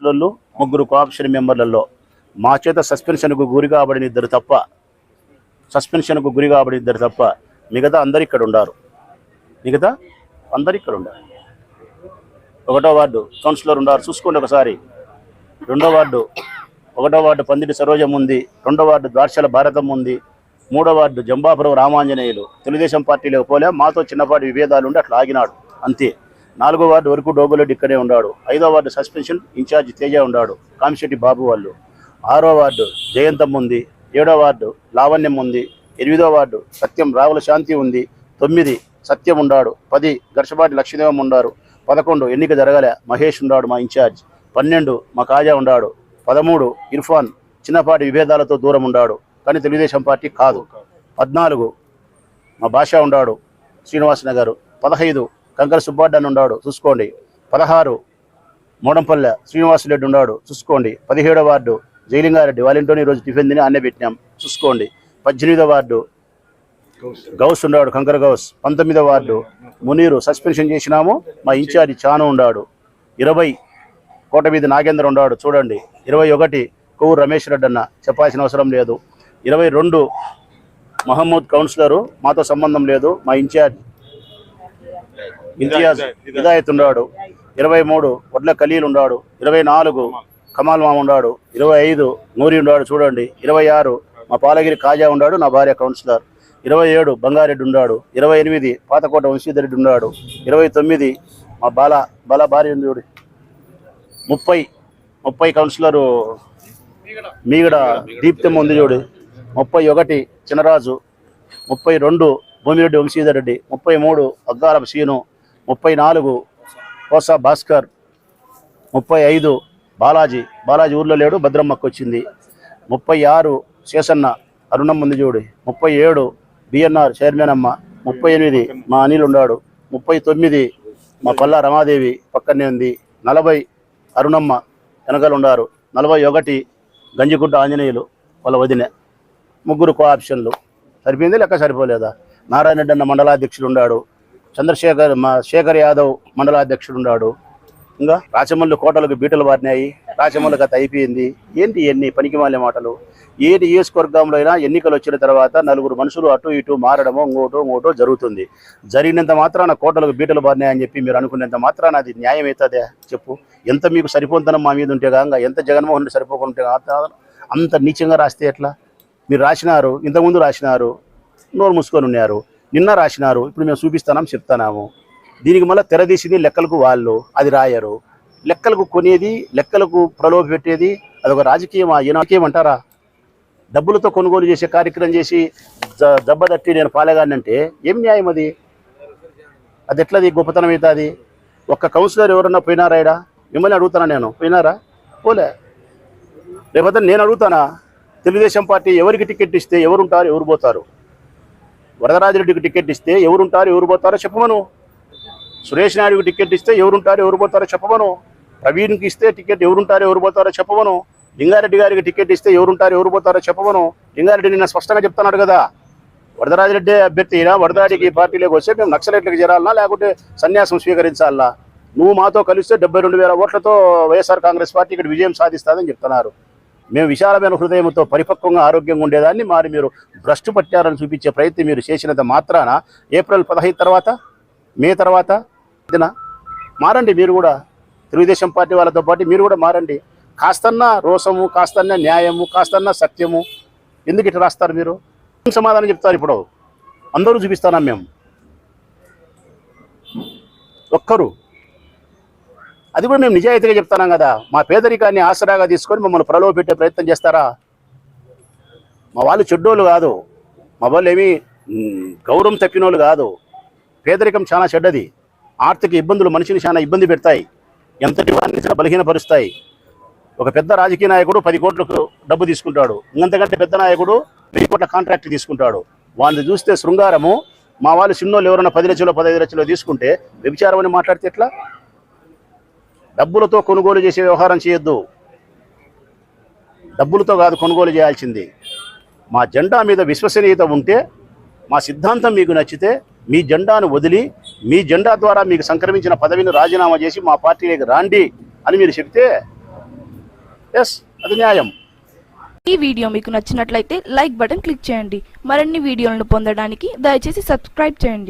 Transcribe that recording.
కౌన్సిలర్లు ముగ్గురు కోఆప్షన్ మెంబర్లలో మా చేత సస్పెన్షన్కు గురి కాబడిన ఇద్దరు తప్ప సస్పెన్షన్కు గురి కాబడిన ఇద్దరు తప్ప మిగతా అందరు ఇక్కడ ఉండారు. మిగతా అందరు ఇక్కడ ఉండారు. ఒకటో వార్డు కౌన్సిలర్ ఉన్నారు చూసుకోండి ఒకసారి. రెండో వార్డు ఒకటో వార్డు పందిటి సరోజం ఉంది. రెండో వార్డు ద్వార్శల భారతం ఉంది. మూడో వార్డు జంబాపురం రామాంజనేయులు. తెలుగుదేశం పార్టీలోకి పోలే. మాతో చిన్నపాటి విభేదాలు ఉండి అట్లా ఆగినాడు. అంతే. నాలుగో వార్డు వరకు డోబులెడ్డి ఇక్కడే ఉన్నాడు. ఐదో వార్డు సస్పెన్షన్ ఇన్ఛార్జ్ తేజ ఉన్నాడు. కామిశెట్టి బాబు వాళ్ళు. ఆరో వార్డు జయంతం ఉంది. ఏడో వార్డు లావణ్యం ఉంది. ఎనిమిదో వార్డు సత్యం రావుల శాంతి ఉంది. తొమ్మిది సత్యం ఉండాడు పది గర్షపాటి లక్ష్మీదేవం ఉండారు పదకొండు ఎన్నిక జరగలే. మహేష్ ఉండాడు మా ఇన్ఛార్జ్. పన్నెండు మా కాజా ఉండాడు పదమూడు ఇర్ఫాన్ చిన్నపాటి విభేదాలతో దూరం ఉండాడు కానీ తెలుగుదేశం పార్టీ కాదు. పద్నాలుగు మా భాష ఉన్నాడు. శ్రీనివాస్ నగర్. పదహైదు కంకర సుబ్బాడ్డన్ ఉన్నాడు చూసుకోండి. పదహారు మూడంపల్లె శ్రీనివాసరెడ్డి ఉన్నాడు చూసుకోండి. పదిహేడో వార్డు జైలింగారెడ్డి వాళ్ళ ఈరోజు టిఫిన్ తిని అన్నే పెట్టినాం చూసుకోండి. పద్దెనిమిదో వార్డు గౌస్ ఉన్నాడు కంకర గౌస్. పంతొమ్మిదో వార్డు మునీరు సస్పెన్షన్ చేసినాము మా ఇన్ఛార్జి చాను ఉన్నాడు. ఇరవై కోట మీద నాగేంద్ర ఉన్నాడు చూడండి. ఇరవై ఒకటి కొవ్వు రమేష్ రెడ్డి అన్న చెప్పాల్సిన అవసరం లేదు. ఇరవై రెండు మహమ్మద్ కౌన్సిలరు మాతో సంబంధం లేదు మా ఇన్ఛార్జ్ ఇంతియాజ్ హిదాయత్ ఉన్నాడు. ఇరవై మూడు వడ్ల ఖలీల్ ఉన్నాడు. ఇరవై నాలుగు కమాల్. మామ ఉన్నాడు. ఇరవై ఐదు నూరి ఉన్నాడు చూడండి. ఇరవై ఆరు మా పాలగిరి కాజా ఉన్నాడు నా భార్య కౌన్సిలర్. ఇరవై ఏడు బంగారెడ్డి ఉన్నాడు. ఇరవై ఎనిమిది పాతకోట వంశీధర్ రెడ్డి ఉన్నాడు. ఇరవై తొమ్మిది మా బాల బాల భార్య ఉంది ముప్పై ముప్పై కౌన్సిలరు మీగడ దీప్తమ్మ ఉంది చూడు. ముప్పై ఒకటి చినరాజు. ముప్పై రెండు భూమిరెడ్డి వంశీధర్ రెడ్డి. ముప్పై మూడు అగ్గారపు సీను. ముప్పై నాలుగు కోసా భాస్కర్ ముప్పై ఐదు బాలాజీ. బాలాజీ ఊర్లో లేడు భద్రమ్మకు వచ్చింది ముప్పై ఆరు శేషన్న అరుణమ్మ ఉంది చూడు. ముప్పై ఏడు బిఎన్ఆర్ చైర్మన్ అమ్మ. ముప్పై ఎనిమిది మా అనిల్ ఉన్నాడు. ముప్పై తొమ్మిది మా పల్లా రమాదేవి పక్కనే ఉంది. నలభై అరుణమ్మ వెనకలు ఉన్నారు. నలభై ఒకటి గంజిగుడ్డ ఆంజనేయులు వాళ్ళ వదిన. ముగ్గురు కో ఆప్షన్లు సరిపోయింది? లెక్క సరిపోలేదా? నారాయణ రెడ్డి అన్న మండలాధ్యక్షుడు ఉన్నాడు. చంద్రశేఖర్ మా శేఖర్ యాదవ్ మండలాధ్యక్షుడు ఉన్నాడు ఇంకా రాచమల్లి కోటలకు బీటలు పారినాయి రాచమల్లు గత అయిపోయింది. ఏంటి ఎన్ని పనికిమాలే మాటలు? ఏ నియోజకవర్గంలో అయినా ఎన్నికలు వచ్చిన తర్వాత నలుగురు మనుషులు అటు ఇటు మారడమో ఇంకోటో ఇంకోటో జరుగుతుంది. జరిగినంత మాత్రాన కోటలకు బీటలు బారినాయని చెప్పి మీరు అనుకునేంత మాత్రాన అది న్యాయం అవుతుందే? చెప్పు. ఎంత మీకు సరిపోతనం మా మీద ఉంటే కాక ఎంత జగన్మోహన్ రెడ్డి సరిపోకుంటే అంత నీచంగా రాస్తే ఎట్లా? మీరు రాసినారు ఇంతకుముందు రాసినారు నోరు మూసుకొని ఉన్నారు. నిన్న రాసినారు ఇప్పుడు మేము చూపిస్తాం చెప్తున్నాము దీనికి మళ్ళీ తెరదీసింది లెక్కలకు వాళ్ళు అది రాయరు. లెక్కలకు కొనేది లెక్కలకు ప్రలోభ పెట్టేది అదొక రాజకీయం ఈనాకేం అంటారా? డబ్బులతో కొనుగోలు చేసే కార్యక్రమం చేసి జ- దెబ్బతట్టి నేను పాలేగానంటే ఏం న్యాయం అది? అది ఎట్లది? గొప్పతనం అవుతుంది ఒక్క కౌన్సిలర్ ఎవరన్నా పోయినారా ఈడ? మిమ్మల్ని అడుగుతానా నేను? పోయినారా? పోలే. లేకపోతే నేను అడుగుతానా? తెలుగుదేశం పార్టీ ఎవరికి టికెట్ ఇస్తే ఎవరుంటారు ఎవరు పోతారు? వరదరాజరెడ్డికి టికెట్ ఇస్తే ఎవరుంటారు ఎవరు పోతారో చెప్పమను. సురేష్ నాయుడుకి టికెట్ ఇస్తే ఎవరుంటారు ఎవరు పోతారో చెప్పమను. ప్రవీణ్కి ఇస్తే టికెట్ ఎవరుంటారో ఎవరు పోతారో చెప్పమను. లింగారెడ్డి గారికి టికెట్ ఇస్తే ఎవరుంటారు ఎవరు పోతారో చెప్పమను. లింగారెడ్డి నిన్న స్పష్టంగా చెప్తున్నాడు కదా. వరదరాజరెడ్డి అభ్యర్థి అయినా వరదరాడికి పార్టీలోకి వస్తే మేము నక్సలైట్లకు చేరాలనా లేకుంటే సన్యాసం స్వీకరించాలనా? నువ్వు మాతో కలిస్తే డెబ్బై రెండు వేల ఓట్లతో వైఎస్ఆర్ కాంగ్రెస్ పార్టీ ఇక్కడ విజయం సాధిస్తుందని చెప్తున్నారు. మేము విశాలమైన హృదయంతో పరిపక్వంగా ఆరోగ్యంగా ఉండేదాన్ని. మరి మీరు భ్రష్టు పట్టారని చూపించే ప్రయత్నం మీరు చేసినంత మాత్రాన ఏప్రిల్ పదహైదు తర్వాత మే తర్వాత ఇదినా మారండి. మీరు కూడా తెలుగుదేశం పార్టీ వాళ్ళతో పాటు మీరు కూడా మారండి. కాస్తన్న రోషము కాస్తన్న న్యాయము కాస్తన్న సత్యము ఎందుకు ఇట్లా రాస్తారు మీరు? సమాధానం చెప్తారు ఇప్పుడు? అందరూ చూపిస్తానా మేము? ఒక్కరు. అది కూడా మేము నిజాయితీగా చెప్తున్నాం కదా. మా పేదరికాన్ని ఆసరాగా తీసుకొని మమ్మల్ని ప్రలోభ పెట్టే ప్రయత్నం చేస్తారా? మా వాళ్ళు చెడ్డోళ్ళు కాదు. మా వాళ్ళు ఏమీ గౌరవం తప్పినోళ్ళు కాదు. పేదరికం చాలా చెడ్డది. ఆర్థిక ఇబ్బందులు మనిషిని చాలా ఇబ్బంది పెడతాయి. ఎంతటి వారిని బలహీనపరుస్తాయి. ఒక పెద్ద రాజకీయ నాయకుడు పది కోట్లకు డబ్బు తీసుకుంటాడు. ఇంకంతకంటే పెద్ద నాయకుడు వెయ్యి కోట్ల కాంట్రాక్ట్ తీసుకుంటాడు. వాళ్ళని చూస్తే శృంగారము. మా వాళ్ళు చిన్నోళ్ళు ఎవరైనా పది లక్షలు పదహైదు లక్షలు తీసుకుంటే వ్యభిచారం అని మాట్లాడితే ఎట్లా? డబ్బులతో కొనుగోలు చేసే వ్యవహారం చేయొద్దు. డబ్బులతో కాదు కొనుగోలు చేయాల్సింది. మా జెండా మీద విశ్వసనీయత ఉంటే మా సిద్ధాంతం మీకు నచ్చితే మీ జెండాను వదిలి మీ జెండా ద్వారా మీకు సంక్రమించిన పదవిని రాజీనామా చేసి మా పార్టీలోకి రాండి అని మీరు చెప్తే ఎస్ అది న్యాయం. ఈ వీడియో మీకు నచ్చినట్లయితే లైక్ బటన్ క్లిక్ చేయండి. మరిన్ని వీడియోలను పొందడానికి దయచేసి సబ్స్క్రైబ్ చేయండి.